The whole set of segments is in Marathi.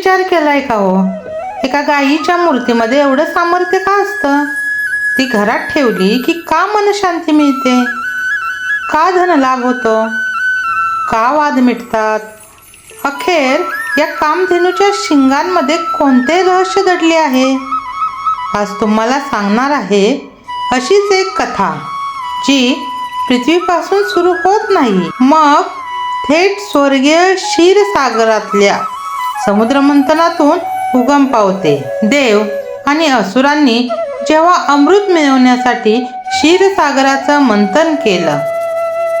विचार केलाय का हो? एका गायीच्या मूर्तीमध्ये एवढं सामर्थ्य का असतं? ती घरात ठेवली की का मनशांती मिळते? का धनलाभ होतो? का वाद मिटतात? अखेर या कामधेनूच्या शिंगांमध्ये कोणते रहस्य दडले आहे? आज तुम्हाला सांगणार आहे अशीच एक कथा जी पृथ्वीपासून सुरू होत नाही. मग थेट स्वर्गीय क्षीरसागरातल्या समुद्रमंथनातून उगम पावते. देव आणि असुरांनी जेव्हा अमृत मिळवण्यासाठी क्षीरसागराचं मंथन केलं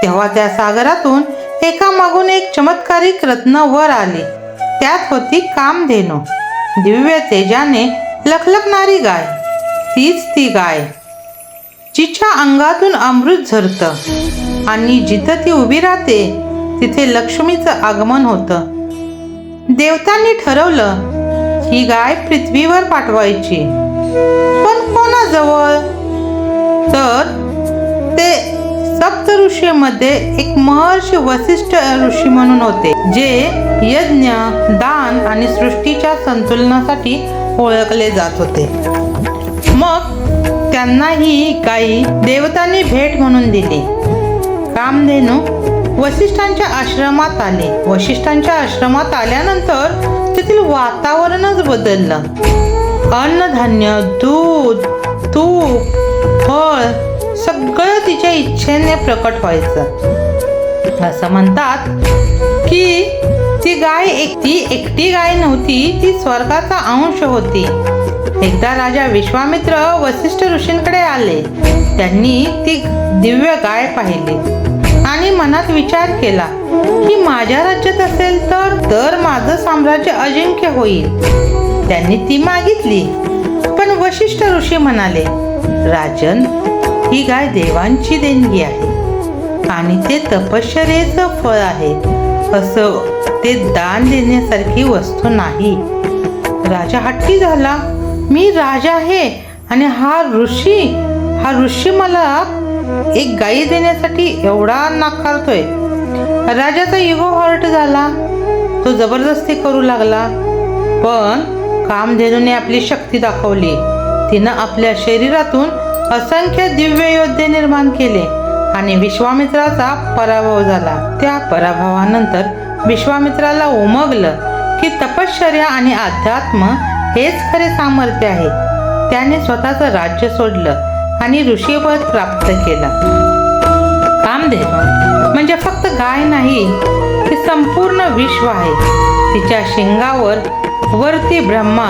तेव्हा त्या सागरातून एका मागून एक चमत्कारिक रत्न वर आले. त्यात होती कामधेनू. दिव्य तेजाने लखलखणारी गाय. तीच ती गाय. जिच्या अंगातून अमृत झरतं आणि जिथं ती उभी राहते तिथे लक्ष्मीचं आगमन होतं. देवतांनी ठरवलं ही गाय पृथ्वीवर पाठवायची. पण कोणाजवळ? तर ते सप्त ऋषीमध्ये एक महर्षी वसिष्ठ ऋषी म्हणून होते जे यज्ञ दान आणि सृष्टीच्या संतुलनासाठी ओळखले जात होते. मग त्यांना ही गायी देवतांनी भेट म्हणून दिली. कामधेनू वशिष्ठांच्या आश्रमात आले. वशिष्ठांच्या आश्रमात आल्यानंतर तेथील वातावरणच बदललं. अन्नधान्य दूध तूप फळ सगळं तिच्या इच्छेने प्रकट व्हायचं. असं म्हणतात की ती गाय एकटी एकटी गाय नव्हती ती स्वर्गाचा अंश होती. एकदा राजा विश्वामित्र वसिष्ठ ऋषींकडे आले. त्यांनी ती दिव्य गाय पाहिली. आणि मनात विचार केला की माझ्या राज्यात असेल तर तर माझं साम्राज्य अजिंक्य होईल. त्यांनी ती मागितली. पण वशिष्ठ ऋषी म्हणाले राजन ही गाय देवांची देणगी आहे आणि ते तपश्चर्याचं फळ आहे. असं ते दान देण्यासारखी वस्तू नाही. राजा हट्टी झाला. मी राजा आहे आणि हा ऋषी हा ऋषी मला एक गाई देण्यासाठी एवढा नाकारतोय. राजाचा इगो हर्ट झाला. तो जबरदस्ती करू लागला. पण कामधेनूने आपली शक्ती दाखवली. तिनं आपल्या शरीरातून असंख्य दिव्य योद्धे निर्माण केले आणि विश्वामित्राचा पराभव झाला. त्या पराभवानंतर विश्वामित्राला उमगलं की तपश्चर्या आणि अध्यात्म हेच खरे सामर्थ्य आहे. त्याने स्वतःचं राज्य सोडलं. आणि ऋषीपद प्राप्त केलं. कामधेनू म्हणजे फक्त गाय नाही ती संपूर्ण विश्व आहे. तिच्या शिंगावर वरती ब्रह्मा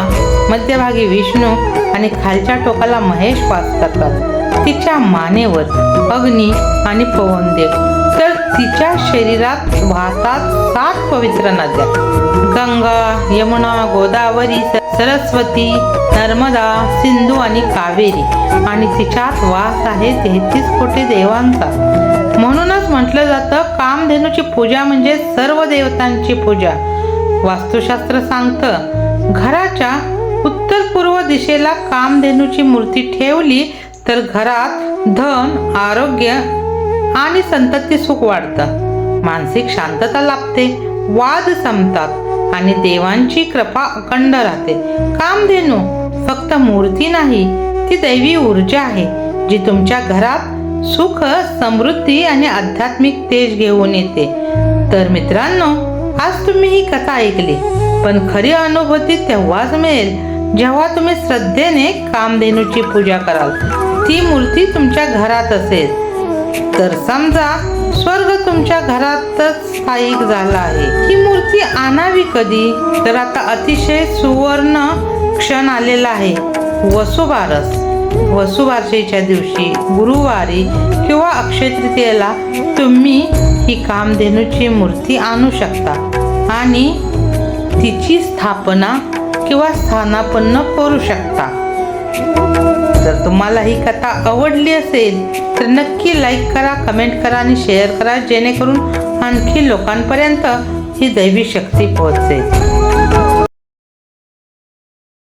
मध्यभागी विष्णू आणि खालच्या टोकाला महेश वास करतात. तिच्या मानेवर अग्नी आणि पवनदेव तर तिच्या शरीरात वाहतात सात पवित्र नद्या. गंगा यमुना गोदावरी सरस्वती नर्मदा सिंधू आणि कावेरी. आणि तिच्यात वास आहे तेहतीस कोटी देवांचा. म्हणूनच म्हटलं जातं कामधेनूची पूजा म्हणजे सर्व देवतांची पूजा. वास्तुशास्त्र सांगतं घराच्या उत्तर पूर्व दिशेला कामधेनूची मूर्ती ठेवली तर घरात धन आरोग्य आणि संतती सुख वाढतं. मानसिक शांतता लाभते वाद संपतात. आणि देवांची कृपा अखंड राहते. कामधेनू फक्त मूर्ती नाही ती दैवी ऊर्जा आहे जी तुमच्या घरात सुख समृद्धी आणि आध्यात्मिक तेज घेऊन येते. तर मित्रांनो आज तुम्ही ही कथा ऐकली पण खरी अनुभूती तेव्हाच मिळेल जेव्हा तुम्ही श्रद्धेने कामधेनूची पूजा कराल. ती मूर्ती तुमच्या घरात असेल. तर समजा स्वर्ग तुमच्या घरातच स्थायिक झाला आहे. ही मूर्ती आणावी कधी? तर आता अतिशय सुवर्ण क्षण आलेला आहे. वसुबारस. वसुबारसेच्या दिवशी गुरुवारी किंवा अक्षय तृतीयेला तुम्ही ही कामधेनूची मूर्ती आणू शकता. आणि तिची स्थापना किंवा स्थानापन्न करू शकता. जर तुम्हाला ही कथा आवडली असेल तर नक्की लाईक करा कमेंट करा आणि शेअर करा जेणेकरून आणखी लोकांपर्यंत ही दैवी शक्ती पोहोचेल.